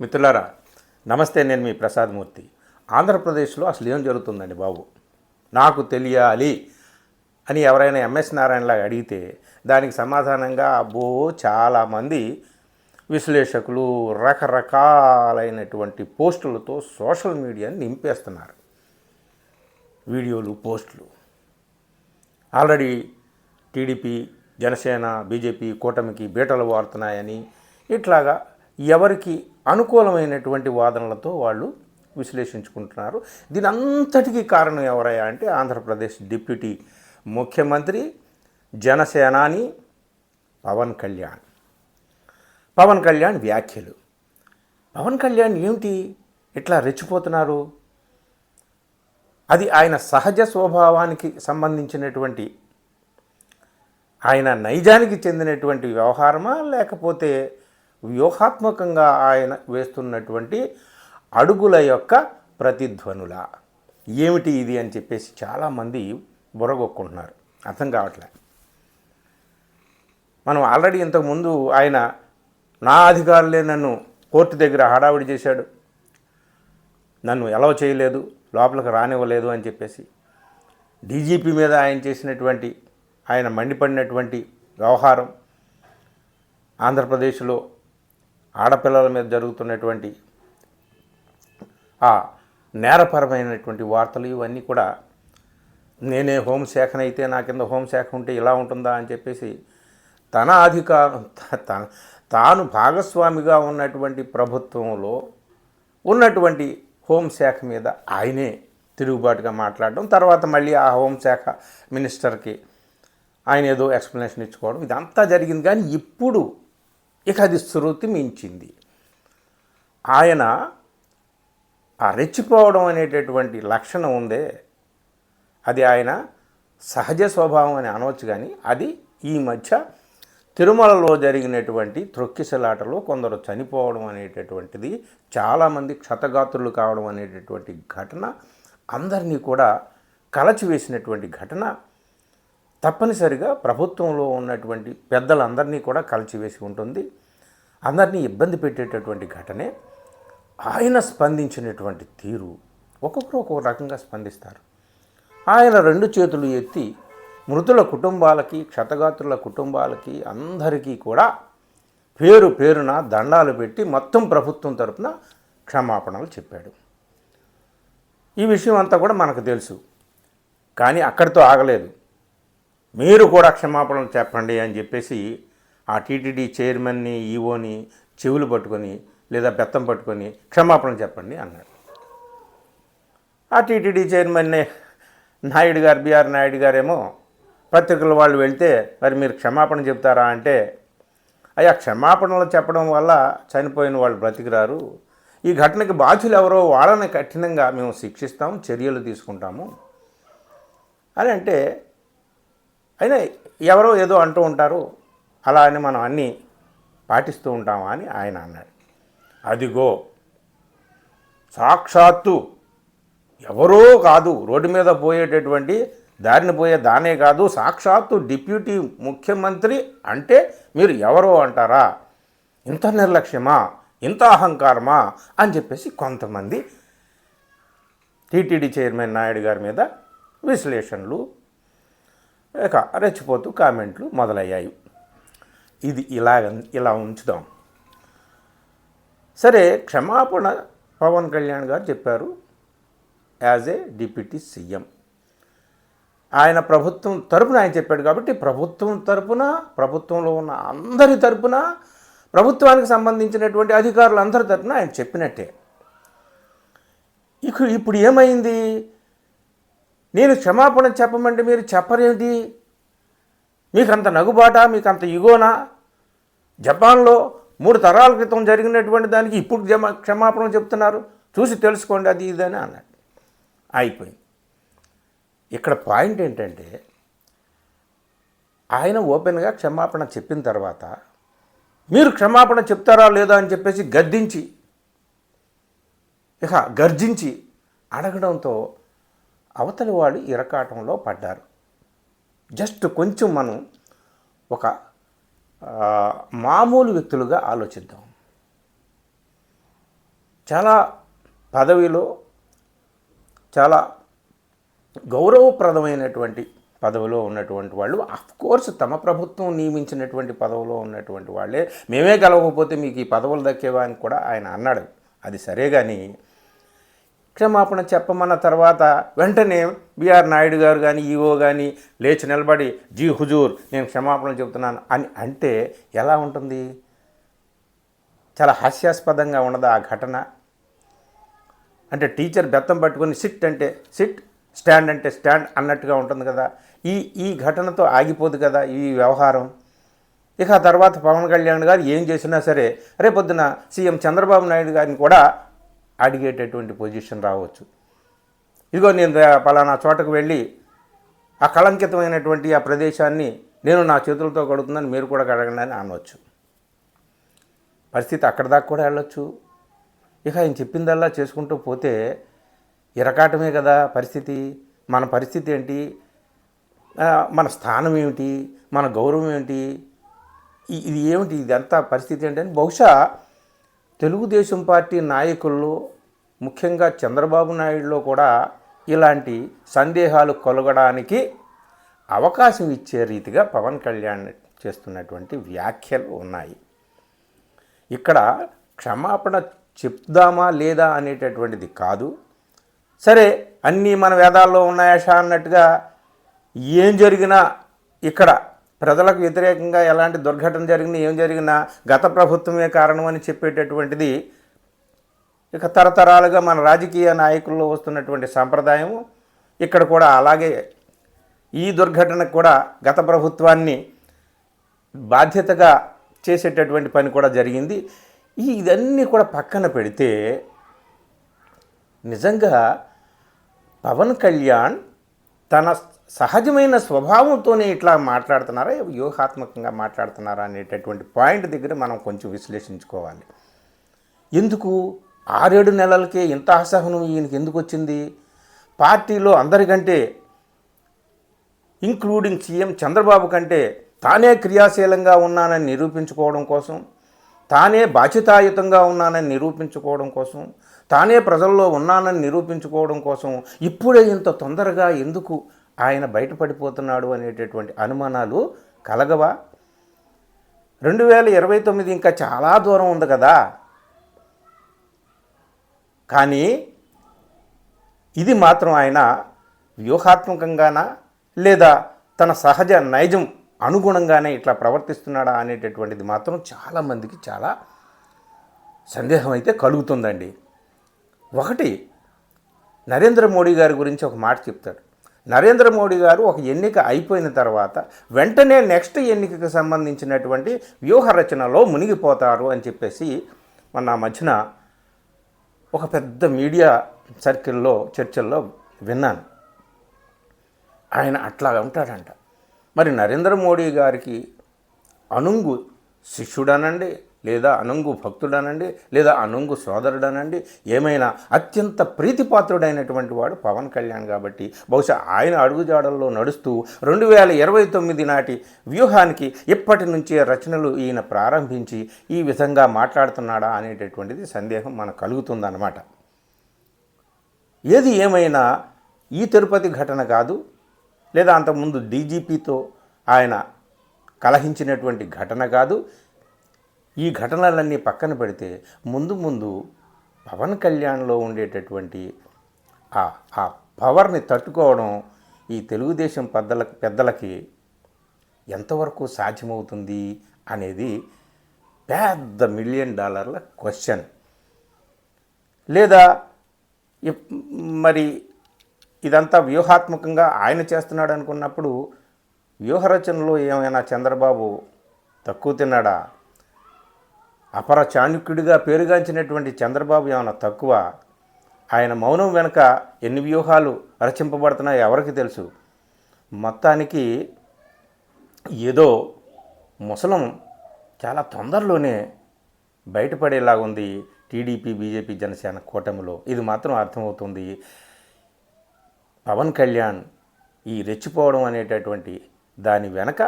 మిత్రులారా నమస్తే నేను మీ ప్రసాద్మూర్తి ఆంధ్రప్రదేశ్లో అసలు ఏం జరుగుతుందండి బాబు? నాకు తెలియాలి అని ఎవరైనా ఎంఎస్ నారాయణలాగా అడిగితే దానికి సమాధానంగా అబ్బో చాలామంది విశ్లేషకులు రకరకాలైనటువంటి పోస్టులతో సోషల్ మీడియాని నింపేస్తున్నారు. వీడియోలు పోస్టులు. ఆల్రెడీ టీడీపీ జనసేన బీజేపీ కూటమికి బీటలు వారుతున్నాయని ఇట్లాగా ఎవరికి అనుకూలమైనటువంటి వాదనలతో వాళ్ళు విశ్లేషించుకుంటున్నారు. దీని అంతటికీ కారణం ఎవరయ్యా అంటే ఆంధ్రప్రదేశ్ డిప్యూటీ ముఖ్యమంత్రి జనసేనాని పవన్ కళ్యాణ్. పవన్ కళ్యాణ్ వ్యాఖ్యలు. పవన్ కళ్యాణ్ ఏమిటి? ఇట్లా రెచ్చిపోతున్నారు? అది ఆయన సహజ స్వభావానికి సంబంధించినటువంటి ఆయన నైజానికి చెందినటువంటి వ్యవహారమా లేకపోతే వ్యూహాత్మకంగా ఆయన వేస్తున్నటువంటి అడుగుల యొక్క ప్రతిధ్వనుల. ఏమిటి ఇది అని చెప్పేసి చాలామంది బుర్రగొక్కుంటున్నారు అర్థం కావట్లే. మనం ఆల్రెడీ ఇంతకుముందు ఆయన నా అధికారులే నన్ను కోర్టు దగ్గర హడావిడి చేశాడు. నన్ను ఎలవ చేయలేదు లోపలికి రానివ్వలేదు అని చెప్పేసి డీజీపీ మీద ఆయన చేసినటువంటి ఆయన మండిపడినటువంటి వ్యవహారం ఆంధ్రప్రదేశ్లో ఆడపిల్లల మీద జరుగుతున్నటువంటి ఆ నేరపరమైనటువంటి వార్తలు ఇవన్నీ కూడా నేనే హోంశాఖనైతే నా కింద హోంశాఖ ఉంటే ఇలా ఉంటుందా అని చెప్పేసి తన అధికారం తన తాను భాగస్వామిగా ఉన్నటువంటి ప్రభుత్వంలో ఉన్నటువంటి హోంశాఖ మీద ఆయనే తిరుగుబాటుగా మాట్లాడడం తర్వాత మళ్ళీ ఆ హోంశాఖ మినిస్టర్కి ఆయన ఏదో ఎక్స్ప్లెనేషన్ ఇచ్చుకోవడం ఇదంతా జరిగింది. కానీ ఇప్పుడు ఇక అది శృతి మించింది. ఆయన ఆ రెచ్చిపోవడం అనేటటువంటి లక్షణం ఉందే. అది ఆయన సహజ స్వభావం అని అనవచ్చు కానీ అది ఈ మధ్య తిరుమలలో జరిగినటువంటి త్రొక్కిసలాటలో కొందరు చనిపోవడం అనేటటువంటిది చాలామంది క్షతగాత్రులు కావడం అనేటటువంటి ఘటన అందరినీ కూడా కలచివేసినటువంటి ఘటన తప్పనిసరిగా ప్రభుత్వంలో ఉన్నటువంటి పెద్దలందరినీ కూడా కలిచివేసి ఉంటుంది. అందరినీ ఇబ్బంది పెట్టేటటువంటి ఘటనే ఆయన స్పందించినటువంటి తీరు ఒక్కొక్కరు ఒక్కొక్క రకంగా స్పందిస్తారు. ఆయన రెండు చేతులు ఎత్తి మృతుల కుటుంబాలకి క్షతగాత్రుల కుటుంబాలకి అందరికీ కూడా పేరు పేరున దండాలు పెట్టి మొత్తం ప్రభుత్వం తరపున క్షమాపణలు చెప్పాడు. ఈ విషయం అంతా కూడా మనకు తెలుసు. కానీ అక్కడితో ఆగలేదు. మీరు కూడా క్షమాపణలు చెప్పండి అని చెప్పేసి ఆ టీటీడీ చైర్మన్ని ఈఓని చెవులు పట్టుకొని లేదా బెత్తం పట్టుకొని క్షమాపణ చెప్పండి అన్నాడు ఆ టీటీడీ చైర్మన్నే నాయుడు గారు బిఆర్ నాయుడు గారేమో పత్రికల వాళ్ళు వెళ్తే మరి మీరు క్షమాపణ చెప్తారా అంటే అయ్యా క్షమాపణలు చెప్పడం వల్ల చనిపోయిన వాళ్ళు బ్రతికిరారు. ఈ ఘటనకి బాధ్యులు ఎవరో వాళ్ళని కఠినంగా మేము శిక్షిస్తాం చర్యలు తీసుకుంటాము. అని అంటే అయినా ఎవరో ఏదో అంటూ ఉంటారు అలా అని మనం అన్నీ పాటిస్తూ ఉంటామా అని ఆయన అన్నాడు. అదిగో సాక్షాత్తు ఎవరో కాదు రోడ్డు మీద పోయేటటువంటి దారిని పోయే దానే కాదు సాక్షాత్తు డిప్యూటీ ముఖ్యమంత్రి అంటే మీరు ఎవరో అంటారా? ఇంత నిర్లక్ష్యమా? ఇంత అహంకారమా? అని చెప్పేసి కొంతమంది టీటీడీ చైర్మన్ నాయుడు గారి మీద విశ్లేషణలు ఇక రెచ్చిపోతూ కామెంట్లు మొదలయ్యాయి. ఇది ఇలా ఇలా ఉంచుదాం. సరే క్షమాపణ పవన్ కళ్యాణ్ గారు చెప్పారు యాజ్ ఏ డిప్యూటీ సీఎం. ఆయన ప్రభుత్వం తరపున ఆయన చెప్పాడు కాబట్టి ప్రభుత్వం తరపున ప్రభుత్వంలో ఉన్న అందరి తరపున ప్రభుత్వానికి సంబంధించినటువంటి అధికారులు అందరి తరపున ఆయన చెప్పినట్టే. ఇక ఇప్పుడు ఏమైంది? నేను క్షమాపణ చెప్పమంటే మీరు చెప్పరేంటి మీకు అంత నగుబాట? మీకు అంత ఇగోనా? జపాన్లో మూడు తరాల క్రితం జరిగినటువంటి దానికి ఇప్పుడు జమ క్షమాపణ చెప్తున్నారు. చూసి తెలుసుకోండి అది ఇదని అన్నాడు. అయిపోయింది. ఇక్కడ పాయింట్ ఏంటంటే ఆయన ఓపెన్గా క్షమాపణ చెప్పిన తర్వాత మీరు క్షమాపణ చెప్తారా లేదా అని చెప్పేసి గద్దించి ఇక గర్జించి అడగడంతో అవతలి వాళ్ళు ఇరకాటంలో పడ్డారు. జస్ట్ కొంచెం మనం ఒక మామూలు వ్యక్తులుగా ఆలోచిద్దాం. చాలా పదవిలో చాలా గౌరవప్రదమైనటువంటి పదవిలో ఉన్నటువంటి వాళ్ళు కోర్స్ తమ ప్రభుత్వం నియమించినటువంటి పదవిలో ఉన్నటువంటి వాళ్ళే. మేమే గెలవకపోతే మీకు ఈ పదవులు దక్కేవా అని కూడా ఆయన అన్నాడు. అది సరే కానీ క్షమాపణ చెప్పమన్న తర్వాత వెంటనే బీఆర్ నాయుడు గారు కానీ ఈఓ కానీ లేచి నిలబడి జీ హుజూర్ నేను క్షమాపణ చెబుతున్నాను అని అంటే ఎలా ఉంటుంది? చాలా హాస్యాస్పదంగా ఉన్నది ఆ ఘటన? అంటే టీచర్ బెత్తం పట్టుకొని సిట్ అంటే సిట్ స్టాండ్ అంటే స్టాండ్ అన్నట్టుగా ఉంటుంది కదా. ఈ ఈ ఘటనతో ఆగిపోదు కదా ఈ వ్యవహారం. ఇక ఆ తర్వాత పవన్ కళ్యాణ్ గారు ఏం చేసినా సరే రేపొద్దున సీఎం చంద్రబాబు నాయుడు గారిని కూడా అడిగేటటువంటి పొజిషన్ రావచ్చు. ఇదిగో నేను పలానా చోటకు వెళ్ళి ఆ కళంకితమైనటువంటి ఆ ప్రదేశాన్ని నేను నా చేతులతో కడుగుతున్నాను మీరు కూడా కడగండి అని అనవచ్చు పరిస్థితి అక్కడ దాకా కూడా వెళ్ళొచ్చు. ఇక ఆయన చెప్పిందల్లా చేసుకుంటూ పోతే ఇరకాటమే కదా పరిస్థితి. మన పరిస్థితి ఏంటి? మన స్థానం ఏమిటి? మన గౌరవం ఏమిటి? ఇది ఏమిటి? ఇదంతా పరిస్థితి ఏంటి అని బహుశా తెలుగుదేశం పార్టీ నాయకుల్లో ముఖ్యంగా చంద్రబాబు నాయుడులో కూడా ఇలాంటి సందేహాలు కలగడానికి అవకాశం ఇచ్చే రీతిగా పవన్ కళ్యాణ్ చేస్తున్నటువంటి వ్యాఖ్యలు ఉన్నాయి. ఇక్కడ క్షమాపణ చెప్దామా లేదా అనేటటువంటిది కాదు. సరే అన్నీ మన వేదాల్లో ఉన్నాయాషా అన్నట్టుగా ఏం జరిగినా ఇక్కడ ప్రజలకు వ్యతిరేకంగా ఎలాంటి దుర్ఘటన జరిగినా ఏం జరిగినా గత ప్రభుత్వమే కారణం అని చెప్పేటటువంటిది ఇక తరతరాలుగా మన రాజకీయ నాయకుల్లో వస్తున్నటువంటి సాంప్రదాయము. ఇక్కడ కూడా అలాగే ఈ దుర్ఘటనకు కూడా గత ప్రభుత్వాన్ని బాధ్యతగా చేసేటటువంటి పని కూడా జరిగింది. ఈ ఇదన్నీ కూడా పక్కన పెడితే నిజంగా పవన్ కళ్యాణ్ తన సహజమైన స్వభావంతోనే ఇట్లా మాట్లాడుతున్నారా వ్యూహాత్మకంగా మాట్లాడుతున్నారా అనేటటువంటి పాయింట్ దగ్గర మనం కొంచెం విశ్లేషించుకోవాలి. ఎందుకు? ఆరేడు నెలలకే ఇంత అసహనం ఈయనకి ఎందుకు వచ్చింది? పార్టీలో అందరికంటే ఇంక్లూడింగ్ సీఎం చంద్రబాబు కంటే తానే క్రియాశీలంగా ఉన్నానని నిరూపించుకోవడం కోసం తానే బాధ్యతాయుతంగా ఉన్నానని నిరూపించుకోవడం కోసం తానే ప్రజల్లో ఉన్నానని నిరూపించుకోవడం కోసం ఇప్పుడే ఇంత తొందరగా ఎందుకు ఆయన బయటపడిపోతున్నాడు అనేటటువంటి అనుమానాలు కలగవా? రెండు వేల ఇరవై తొమ్మిది ఇంకా చాలా దూరం ఉంది కదా. కానీ ఇది మాత్రం ఆయన వ్యూహాత్మకంగానా లేదా తన సహజ నైజం అనుగుణంగానే ఇట్లా ప్రవర్తిస్తున్నాడా అనేటటువంటిది మాత్రం చాలామందికి చాలా సందేహం అయితే కలుగుతుందండి. ఒకటి నరేంద్ర మోడీ గారి గురించి ఒక మాట చెప్తాడు. నరేంద్ర మోడీ గారు ఒక ఎన్నిక అయిపోయిన తర్వాత వెంటనే నెక్స్ట్ ఎన్నికకు సంబంధించినటువంటి వ్యూహ రచనలో మునిగిపోతారు అని చెప్పేసి మొన్న మధ్యన ఒక పెద్ద మీడియా సర్కిల్లో చర్చల్లో విన్నాను. ఆయన అట్లా ఉంటాడంట. మరి నరేంద్ర మోడీ గారికి అనుంగు శిష్యుడనండి. లేదా అనుంగు భక్తుడనండి లేదా అనుంగు సోదరుడనండి ఏమైనా అత్యంత ప్రీతిపాత్రుడైనటువంటి వాడు పవన్ కళ్యాణ్ కాబట్టి బహుశా ఆయన అడుగుజాడల్లో నడుస్తూ రెండు వేల ఇరవై తొమ్మిది నాటి వ్యూహానికి ఇప్పటి నుంచే రచనలు ఈయన ప్రారంభించి ఈ విధంగా మాట్లాడుతున్నాడా అనేటటువంటిది సందేహం మనకు కలుగుతుందన్నమాట. ఏది ఏమైనా ఈ తిరుపతి ఘటన కాదు లేదా అంతకుముందు డీజీపీతో ఆయన కలహించినటువంటి ఘటన కాదు ఈ ఘటనలన్నీ పక్కన పెడితే ముందు ముందు పవన్ కళ్యాణ్లో ఉండేటటువంటి ఆ ఆ పవర్ని తట్టుకోవడం ఈ తెలుగుదేశం పెద్దల పెద్దలకి ఎంతవరకు సాధ్యమవుతుంది అనేది పెద్ద మిలియన్ డాలర్ల క్వశ్చన్ లేదా మరి ఇదంతా వ్యూహాత్మకంగా ఆయన చేస్తున్నాడు అనుకున్నప్పుడు వ్యూహరచనలో ఏమైనా చంద్రబాబు తక్కువ తిన్నాడా? అపర చాణుక్యుడిగా పేరుగాంచినటువంటి చంద్రబాబు ఏమైనా తక్కువ? ఆయన మౌనం వెనుక ఎన్ని వ్యూహాలు రచింపబడుతున్నాయో ఎవరికి తెలుసు? మొత్తానికి ఏదో ముసలం చాలా తొందరలోనే బయటపడేలాగుంది టీడీపీ బీజేపీ జనసేన కూటమిలో. ఇది మాత్రం అర్థమవుతుంది. పవన్ కళ్యాణ్ ఈ రెచ్చిపోవడం అనేటటువంటి దాని వెనక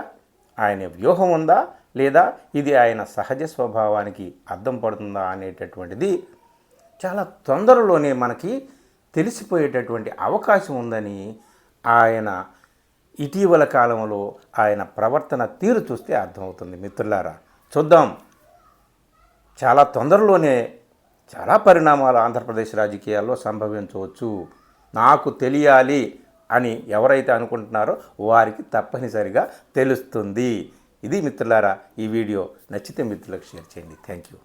ఆయన వ్యూహం ఉందా? లేదా ఇది ఆయన సహజ స్వభావానికి అర్థం పడుతుందా అనేటటువంటిది చాలా తొందరలోనే మనకి తెలిసిపోయేటటువంటి అవకాశం ఉందని ఆయన ఇటీవల కాలంలో ఆయన ప్రవర్తన తీరు చూస్తే అర్థమవుతుంది మిత్రులారా. చూద్దాం. చాలా తొందరలోనే చాలా పరిణామాలు ఆంధ్రప్రదేశ్ రాజకీయాల్లో సంభవించవచ్చు. నాకు తెలియాలి అని ఎవరైతే అనుకుంటున్నారో వారికి తప్పనిసరిగా తెలుస్తుంది. ఇది మిత్రులారా ఈ వీడియో నచ్చితే మిత్రులకు షేర్ చేయండి. Thank you.